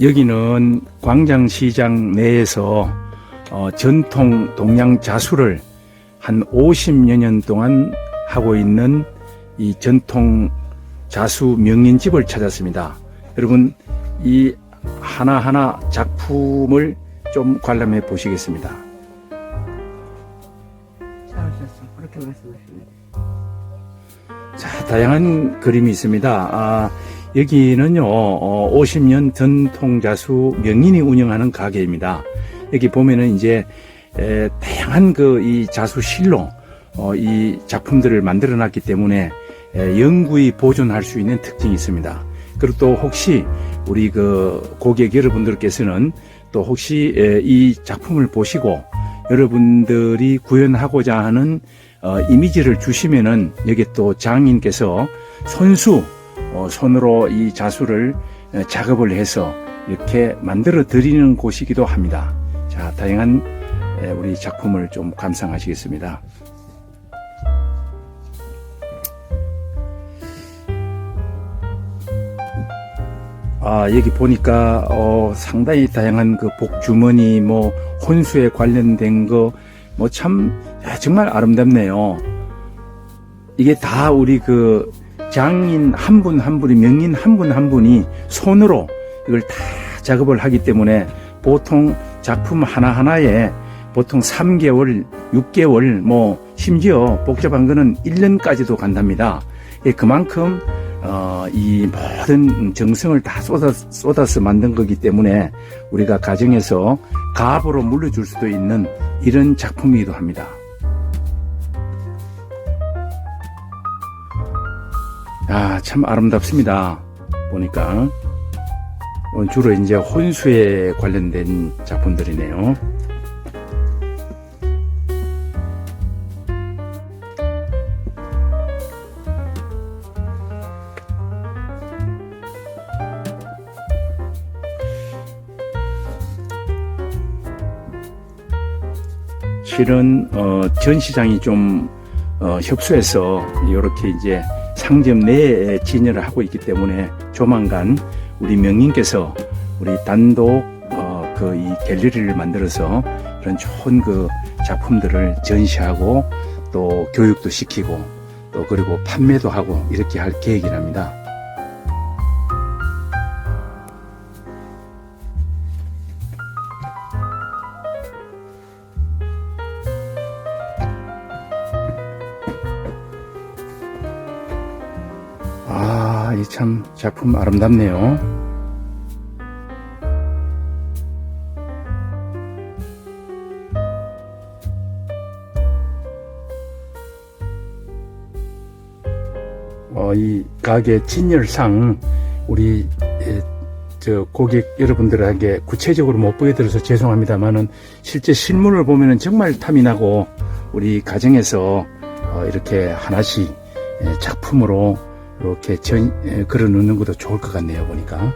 여기는 광장시장 내에서 어, 전통 동양 자수를 한 50여 년 동안 하고 있는 이 전통 자수 명인집을 찾았습니다. 여러분 이 하나하나 작품을 좀 관람해 보시겠습니다. 잘하셨어. 그렇게 말씀하십니다. 자, 다양한 그림이 있습니다. 아, 여기는요, 어, 50년 전통 자수 명인이 운영하는 가게입니다. 여기 보면은 이제, 에, 다양한 그 이 자수 실로, 어, 이 작품들을 만들어 놨기 때문에, 에, 영구히 보존할 수 있는 특징이 있습니다. 그리고 또 혹시 우리 그 고객 여러분들께서는 또 혹시 에, 이 작품을 보시고 여러분들이 구현하고자 하는 어, 이미지를 주시면은 여기 또 장인께서 어, 손으로 이 자수를 어, 작업을 해서 이렇게 만들어 드리는 곳이기도 합니다. 자, 다양한 에, 우리 작품을 좀 감상하시겠습니다. 아, 여기 보니까, 어, 상당히 다양한 그 복주머니, 뭐, 혼수에 관련된 거, 뭐 참, 야, 정말 아름답네요. 이게 다 우리 그 장인 한 분 한 분이, 명인 한 분 한 분이 손으로 이걸 다 작업을 하기 때문에 보통 작품 하나하나에 보통 3개월, 6개월, 뭐, 심지어 복잡한 거는 1년까지도 간답니다. 예, 그만큼 어, 이 모든 정성을 다 쏟아, 쏟아서 만든 거기 때문에 우리가 가정에서 가압으로 물려줄 수도 있는 이런 작품이기도 합니다. 아, 참 아름답습니다. 보니까. 주로 이제 혼수에 관련된 작품들이네요. 실은 어, 전시장이 좀 어, 협소해서 이렇게 이제 상점 내에 진열을 하고 있기 때문에 조만간 우리 명인께서 우리 단독 어, 그 이 갤러리를 만들어서 이런 좋은 그 작품들을 전시하고 또 교육도 시키고 또 그리고 판매도 하고 이렇게 할 계획이랍니다. 이 참 작품 아름답네요. 어, 이 가게 진열상 우리 에, 저 고객 여러분들에게 구체적으로 못 보여드려서 죄송합니다만은 실제 실물을 보면은 정말 탐이 나고 우리 가정에서 어, 이렇게 하나씩 에, 작품으로 이렇게 전, 에, 걸어 놓는 것도 좋을 것 같네요 보니까